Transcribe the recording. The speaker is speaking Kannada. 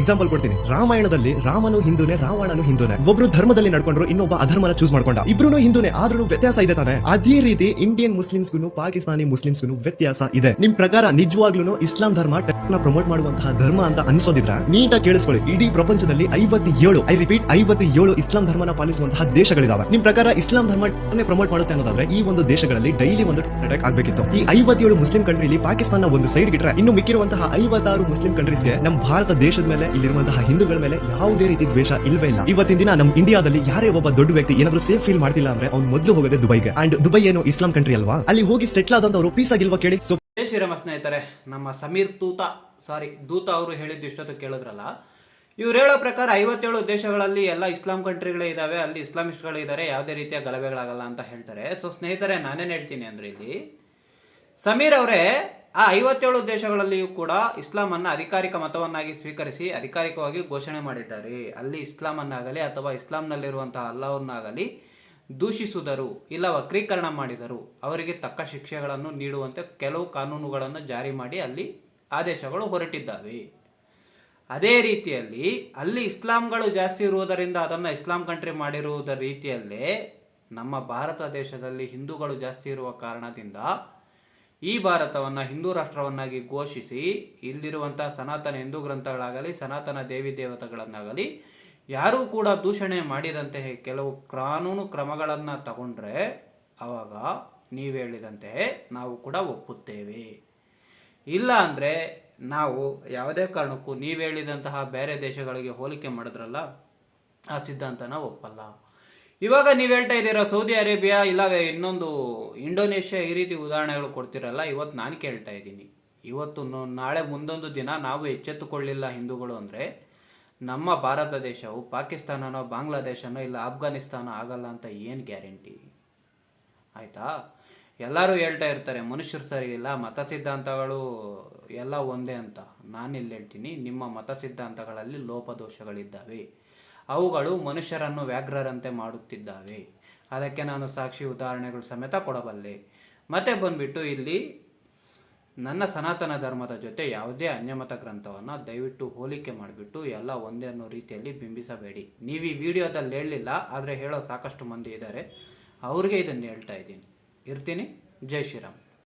ಎಕ್ಸಾಂಪಲ್ ಕೊಡ್ತೀನಿ. ರಾಮಾಯಣದಲ್ಲಿ ರಾಮನು ಹಿಂದೂನೆ, ರಾವಣನು ಹಿಂದೂನೆ. ಒಬ್ರು ಧರ್ಮದಲ್ಲಿ ನಡ್ಕೊಂಡ್ರು, ಇನ್ನೊಬ್ಬ ಅಧರ್ಮನ ಚೂಸ್ ಮಾಡ್ಕೊಂಡ. ಇಬ್ರು ಹಿಂದೂನೇ ಆದ್ರೂ ವ್ಯತ್ಯಾಸ ಇದೆ ತಾನೆ. ಅದೇ ರೀತಿ ಇಂಡಿಯನ್ ಮುಸ್ಲಿಮ್ಸ್ಗೂ ಪಾಕಿಸ್ತಾನಿ ಮುಸ್ಲಿಮ್ಸ್ಗೂ ವ್ಯತ್ಯಾಸ ಇದೆ. ನಿಮ್ ಪ್ರಕಾರ ನಿಜವಾಗ್ಲೂ ಇಸ್ಲಾಂ ಧರ್ಮ ಪ್ರಮೋಟ್ ಮಾಡುವಂತಹ ಧರ್ಮ ಅಂತ ಅನ್ಸೋದಿದ್ರ, ನೀಟಾಗಿ ಕೇಳಿಸ್ಕೊಳ್ಳಿ. ಇಡೀ ಪ್ರಪಂಚದಲ್ಲಿ ಐವತ್ತೇಳು ಐ ರಿಪೀಟ್ ಐವತ್ತೇಳು ಇಸ್ಲಾಂ ಧರ್ಮನ ಪಾಲಿಸುವಂತಹ ದೇಶಗಳಿದಾವೆ. ನಿಮ್ ಪ್ರಕಾರ ಇಸ್ಲಾಂ ಧರ್ಮ ಪ್ರಮೋಟ್ ಮಾಡುತ್ತೆ ಅನ್ನೋದಾದ್ರೆ, ಈ ಒಂದು ದೇಶಗಳಲ್ಲಿ ಡೈಲಿ ಒಂದು ಅಟ್ಯಾಕ್ ಆಗಬೇಕಿತ್ತು. ಈ ಐವತ್ತೇಳು ಮುಸ್ಲಿಂ ಕಂಟ್ರಿಲಿ ಪಾಕಿಸ್ತಾನ ಒಂದು ಸೈಡ್ ಗಿಟ್ರೆ, ಇನ್ನು ಮಿಕ್ಕಿರುವಂತಹ ಐವತ್ತಾರು ಮುಸ್ಲಿಂ ಕಂಟ್ರೀಸ್ಗೆ ನಮ್ಮ ಭಾರತ ದೇಶದ ಮೇಲೆ ಇಲ್ಲಿರುವಂತಹ ಹಿಂದೂಗಳ ಮೇಲೆ ಯಾವುದೇ ರೀತಿ ದ್ವೇಷ ಇಲ್ವೇ ಇಲ್ಲ. ಇವತ್ತಿನ ದಿನ ನಮ್ಮ ಇಂಡಿಯಾದಲ್ಲಿ ಯಾರೇ ಒಬ್ಬ ದೊಡ್ಡ ವ್ಯಕ್ತಿ ಏನಾದ್ರೂ ಸೇಫ್ ಫೀಲ್ ಮಾಡ್ತಿಲ್ಲ ಅಂದ್ರೆ ಅವ್ನು ಮೊದಲು ಹೋಗೋದೇ ದುಬೈಗೆ. ಅಂಡ್ ದುಬೈ ಏನು ಇಸ್ಲಾಂ ಕಂಟ್ರಿ ಅಲ್ವಾ? ಅಲ್ಲಿ ಹೋಗಿ ಸೆಟ್ಲ್ ಆದಂತವ್ರು ಪೀಸ್ ಆಗಿಲ್ವಾ ಕೇಳಿ? ಸೊ ಶ್ರೀರಮ ಶ್ರೀರಾಮ ಸ್ನೇಹಿತರೆ, ನಮ್ಮ ಸಮೀರ್ ತೂತ ಸಾರಿ ದೂತ ಅವರು ಹೇಳಿದ್ದು ಇಷ್ಟೊತ್ತು ಕೇಳಿದ್ರಲ್ಲ. ಇವ್ರು ಹೇಳೋ ಪ್ರಕಾರ ಐವತ್ತೇಳು ದೇಶಗಳಲ್ಲಿ ಎಲ್ಲ ಇಸ್ಲಾಂ ಕಂಟ್ರಿಗಳೇ ಇದಾವೆ, ಅಲ್ಲಿ ಇಸ್ಲಾಮಿಸ್ಟ್ಗಳು ಇದ್ದಾರೆ ಯಾವುದೇ ರೀತಿಯ ಗಲಭೆಗಳಾಗಲ್ಲ ಅಂತ ಹೇಳ್ತಾರೆ. ಸೊ ಸ್ನೇಹಿತರೆ, ನಾನೇನು ಹೇಳ್ತೀನಿ ಅಂದ್ರೆ ಇಲ್ಲಿ, ಸಮೀರ್ ಅವರೇ ಆ ಐವತ್ತೇಳು ದೇಶಗಳಲ್ಲಿಯೂ ಕೂಡ ಇಸ್ಲಾಮನ್ನು ಅಧಿಕಾರಿಕ ಮತವನ್ನಾಗಿ ಸ್ವೀಕರಿಸಿ ಅಧಿಕಾರಿಕವಾಗಿ ಘೋಷಣೆ ಮಾಡಿದ್ದಾರೆ. ಅಲ್ಲಿ ಇಸ್ಲಾಮನ್ನಾಗಲಿ ಅಥವಾ ಇಸ್ಲಾಂನಲ್ಲಿರುವಂತಹ ಅಲ್ಲವನ್ನಾಗಲಿ ದೂಷಿಸಿದರು ಇಲ್ಲ ವಕ್ರೀಕರಣ ಮಾಡಿದರು ಅವರಿಗೆ ತಕ್ಕ ಶಿಕ್ಷೆಗಳನ್ನು ನೀಡುವಂತೆ ಕೆಲವು ಕಾನೂನುಗಳನ್ನು ಜಾರಿ ಮಾಡಿ ಅಲ್ಲಿ ಆದೇಶಗಳು ಹೊರಟಿದ್ದಾವೆ. ಅದೇ ರೀತಿಯಲ್ಲಿ ಅಲ್ಲಿ ಇಸ್ಲಾಂಗಳು ಜಾಸ್ತಿ ಇರುವುದರಿಂದ ಅದನ್ನು ಇಸ್ಲಾಂ ಕಂಟ್ರಿ ಮಾಡಿರುವುದರ ರೀತಿಯಲ್ಲೇ ನಮ್ಮ ಭಾರತ ದೇಶದಲ್ಲಿ ಹಿಂದೂಗಳು ಜಾಸ್ತಿ ಇರುವ ಕಾರಣದಿಂದ ಈ ಭಾರತವನ್ನು ಹಿಂದೂ ರಾಷ್ಟ್ರವನ್ನಾಗಿ ಘೋಷಿಸಿ, ಇಲ್ಲಿರುವಂತಹ ಸನಾತನ ಹಿಂದೂ ಗ್ರಂಥಗಳಾಗಲಿ, ಸನಾತನ ದೇವಿ ದೇವತೆಗಳನ್ನಾಗಲಿ, ಯಾರೂ ಕೂಡ ದೂಷಣೆ ಮಾಡಿದಂತೆ ಕೆಲವು ಕಾನೂನು ಕ್ರಮಗಳನ್ನು ತಗೊಂಡ್ರೆ ಆವಾಗ ನೀವು ಹೇಳಿದಂತೆ ನಾವು ಕೂಡ ಒಪ್ಪುತ್ತೇವೆ. ಇಲ್ಲ ಅಂದರೆ ನಾವು ಯಾವುದೇ ಕಾರಣಕ್ಕೂ ನೀವು ಹೇಳಿದಂತಹ ಬೇರೆ ದೇಶಗಳಿಗೆ ಹೋಲಿಕೆ ಮಾಡಿದ್ರಲ್ಲ, ಆ ಸಿದ್ಧಾಂತನ ಒಪ್ಪಲ್ಲ. ಇವಾಗ ನೀವು ಹೇಳ್ತಾ ಇದ್ದೀರಾ, ಸೌದಿ ಅರೇಬಿಯಾ ಇಲ್ಲವೇ ಇನ್ನೊಂದು ಇಂಡೋನೇಷ್ಯಾ ಈ ರೀತಿ ಉದಾಹರಣೆಗಳು ಕೊಡ್ತಿರಲ್ಲ ಇವತ್ತು ನಾನು ಕೇಳ್ತಾ ಇದ್ದೀನಿ. ಇವತ್ತು ನಾಳೆ ಮುಂದೊಂದು ದಿನ ನಾವು ಎಚ್ಚೆತ್ತುಕೊಳ್ಳಿಲ್ಲ ಹಿಂದೂಗಳು ಅಂದರೆ, ನಮ್ಮ ಭಾರತ ದೇಶವು ಪಾಕಿಸ್ತಾನನೋ, ಬಾಂಗ್ಲಾದೇಶನೋ, ಇಲ್ಲ ಆಫ್ಘಾನಿಸ್ತಾನ ಆಗಲ್ಲ ಅಂತ ಏನು ಗ್ಯಾರಂಟಿ? ಆಯಿತಾ? ಎಲ್ಲರೂ ಹೇಳ್ತಾ ಇರ್ತಾರೆ, ಮನುಷ್ಯರು ಸರಿ ಇಲ್ಲ, ಮತ ಸಿದ್ಧಾಂತಗಳು ಎಲ್ಲ ಒಂದೇ ಅಂತ. ನಾನಿಲ್ಲಿ ಹೇಳ್ತೀನಿ, ನಿಮ್ಮ ಮತ ಸಿದ್ಧಾಂತಗಳಲ್ಲಿ ಲೋಪದೋಷಗಳಿದ್ದಾವೆ. ಅವುಗಳು ಮನುಷ್ಯರನ್ನು ವ್ಯಾಘ್ರರಂತೆ ಮಾಡುತ್ತಿದ್ದಾವೆ. ಅದಕ್ಕೆ ನಾನು ಸಾಕ್ಷಿ ಉದಾಹರಣೆಗಳು ಸಮೇತ ಕೊಡಬಲ್ಲೆ. ಮತ್ತೆ ಬಂದ್ಬಿಟ್ಟು ಇಲ್ಲಿ ನನ್ನ ಸನಾತನ ಧರ್ಮದ ಜೊತೆ ಯಾವುದೇ ಅನ್ಯಮತ ಗ್ರಂಥವನ್ನು ದಯವಿಟ್ಟು ಹೋಲಿಕೆ ಮಾಡಿಬಿಟ್ಟು ಎಲ್ಲ ಒಂದೇ ಅನ್ನೋ ರೀತಿಯಲ್ಲಿ ಬಿಂಬಿಸಬೇಡಿ. ನೀವು ಈ ವಿಡಿಯೋದಲ್ಲಿ ಹೇಳಲಿಲ್ಲ, ಆದರೆ ಹೇಳೋ ಸಾಕಷ್ಟು ಮಂದಿ ಇದ್ದಾರೆ. ಅವ್ರಿಗೆ ಇದನ್ನು ಹೇಳ್ತಾ ಇದ್ದೀನಿ. ಇರ್ತೀನಿ. ಜೈ ಶ್ರೀರಾಮ್.